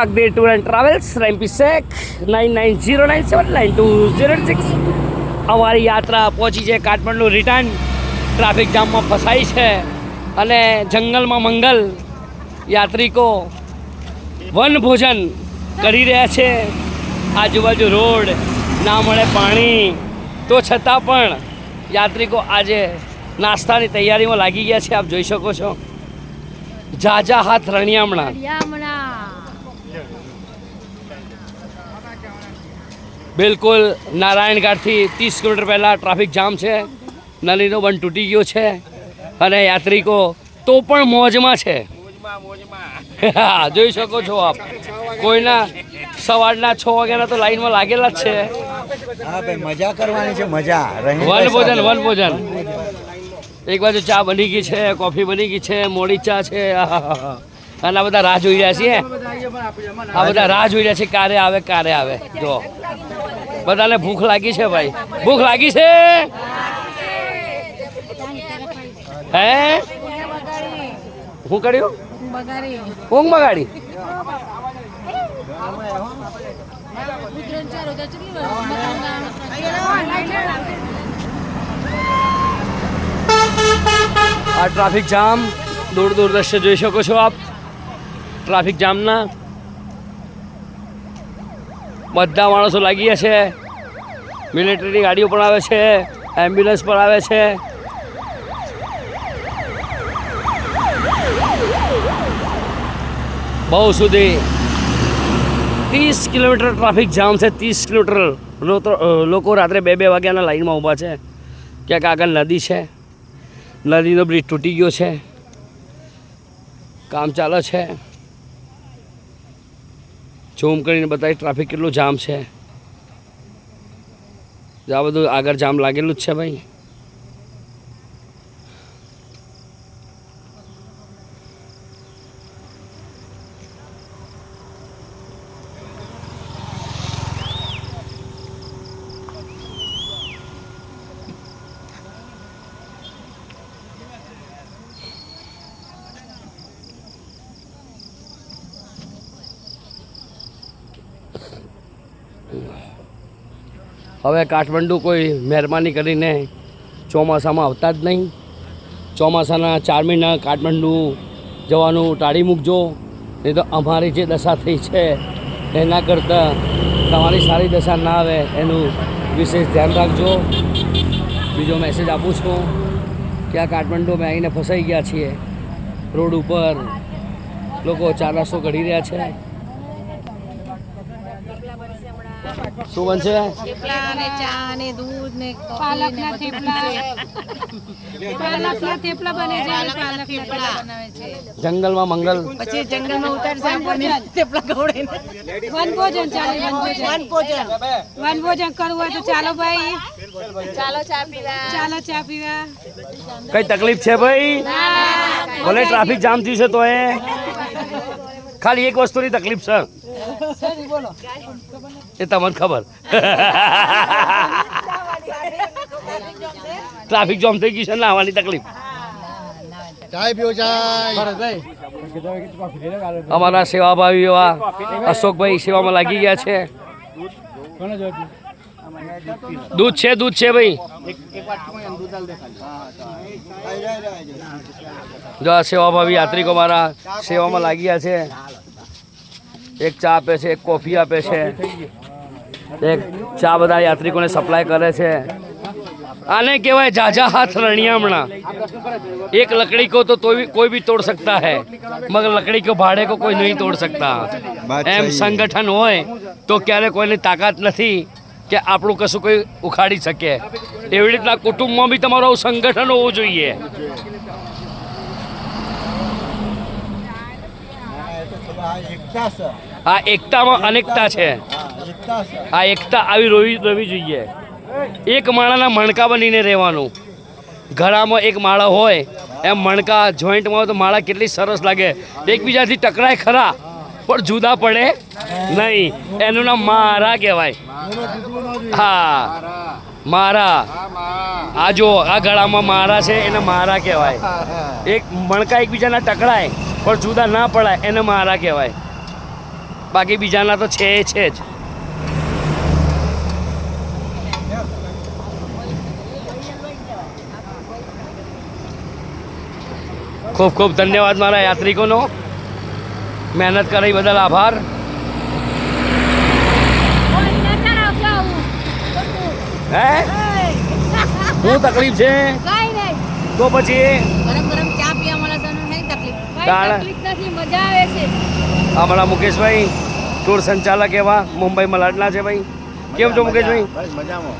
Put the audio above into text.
તકદીર tour and travels રેમ્પી Shaikh nine nine zero nine seven nine two zero six અમારી યાત્રા પહોંચી છે, Kathmandu return traffic જામમાં ફસાઈ છે. અને જંગલમાં મંગલ યાત્રિકો વન ભોજન કરી રહ્યા છે. આજુબાજુ રોડ, ના મળે પાણી. તો છતાં પણ યાત્રિકો આજે નાસ્તાની તૈયારીમાં લાગી ગયા છે, આપ જોઈ શકો છો. જાજા હાથ રણિયામણા. બિલકુલ નારાયણ ઘાટથી ત્રીસ કિલોમીટર પહેલાં ટ્રાફિક જામ છે. નલીનો બંધ તૂટી ગયો છે અને યાત્રિકો તો પણ મોજમાં છે. જોઈ શકો છો આપ. કોઈના સવારના છ વાગ્યાના તો લાઈનમાં લાગેલા જ છે. હા ભાઈ મજા કરવાની છે મજા. વન ભોજન વન ભોજન. એક બાજુ ચા બની ગઈ છે કોફી બની ગઈ છે મોડી ચા છે. અને આ બધા રાહ જોઈ રહ્યા છીએ આ બધા રાહ જોઈ રહ્યા છે ક્યારે આવે ક્યારે આવે. જો. બધાને ભૂખ લાગી છે ભાઈ. ભૂખ લાગી છે? હે? શું કર્યું? ઊંઘ બગાડી. આ ટ્રાફિક જામ દૂર દૂર દ્રશ્ય જોઈ શકો છો આપ. ટ્રાફિક જામના. બધા માણસો લાગી ગયા છે. મિલિટરીની ગાડીઓ પણ આવે છે. એમ્બ્યુલન્સ પણ આવે છે. બહુ સુધી ત્રીસ કિલોમીટર ટ્રાફિક જામ છે. ત્રીસ કિલોમીટર લોકો રાત્રે બે બે વાગ્યાના લાઈનમાં ઊભા છે. ક્યાંક આગળ નદી છે. નદીનો બ્રિજ તૂટી ગયો છે. કામ ચાલે છે. ઝૂમ કરીને બતાવી ટ્રાફિક કેટલું જામ છે. આ બધું આગળ જામ લાગેલું જ છે ભાઈ. હવે કાઠમંડુ કોઈ મહેરબાની કરીને ચોમાસામાં આવતા જ નહીં. ચોમાસાના ચાર મહિના કાઠમંડુ જવાનું ટાળી મૂકજો. નહીં તો અમારી જે દશા થઈ છે, એના કરતાં તમારી સારી દશા ના આવે એનું વિશેષ ધ્યાન રાખજો. બીજો મેસેજ આપું છું કે આ કાઠમંડુમાં આવીને ફસાઈ ગયા છીએ. રોડ ઉપર લોકો ચા નાસ્તો કરી રહ્યા છે. શું બનશે થેપલા ને ચા ને દૂધ ને પાલકના થેપલા. પાલકના થેપલા બને છે પાલકના થેપલા બનાવે છે. જંગલમાં મંગલ. પછી જંગલમાં ઉતારશે આપણને થેપલા ગવડે વનભોજન ચાલે વનભોજન. વન ભોજન વન ભોજન કરવું હોય તો ચાલો ભાઈ. ચાલો ચા પીવા. ચાલો ચા પીવા. કઈ તકલીફ છે ભાઈ? ભલે ટ્રાફિક જામ થયું છે તો એ ખાલી એક વસ્તુની તકલીફ છે. એ તમને ખબર. ટ્રાફિક જામ થઈ ગયું છે નાવાની તકલીફ. અમારા સેવા સેવાભાવી એવા અશોકભાઈ સેવામાં લાગી ગયા છે. દૂધ છે દૂધ છે ભાઈ. જો આ સેવાભાવી યાત્રિકો મારા સેવામાં લાગી ગયા છે. એક ચા આપે છે એક કોફી આપે છે એક ચા બધા યાત્રિકોને સપ્લાય કરે છે આને કહેવાય જાજા હાથ રણિયામણા एक लकड़ी को तो तो भी कोई भी तोड़ सकता है मगर लकड़ी को भाड़े को કોઈ નહીં તોડ सकता વાત એમ સહી. સંગઠન હોય તો ક્યારે કોઈની તાકાત નથી કે આપણું કશું કોઈ ઉખાડી શકે એવી રીતના કુટુંબમાં બી તમારું આવું સંગઠન હોવું જોઈએ એકતા છે આ એકતામાં અનેકતા છે. આ એકતા આવી રોવી રહેવી જોઈએ. એક માળાના મણકા બનીને રહેવાનું. ઘરામાં એક માળા હોય, એમ મણકા જોઈન્ટમાં તો માળા કેટલી સરસ લાગે. એકબીજાથી ટકરાય ખરા, પણ જુદા પડે નહીં. એનું નામ મારા કહેવાય. હા, મારા. આ જો, આ ગળામાં મારા છે, એને મારા કહેવાય. એક મણકા એકબીજાના ટકરાય, પણ જુદા ના પડાય, એને મારા કહેવાય. બાકી બીજાના તો છે છે જ. ખૂબ ખૂબ ધન્યવાદ મારા યાત્રિકોનો. મહેનત કરી બદલ આભાર. હે? શું તકલીફ છે? તો પછી ગરમ ગરમ ચા પીવા મળે તો તકલીફ? તકલીફ નથી મજા આવે છે. અમારા મુકેશભાઈ ટૂર સંચાલક એવા મુંબઈ મલાડના છે ભાઈ. કેમ છો મુકેશભાઈ? મજામાં.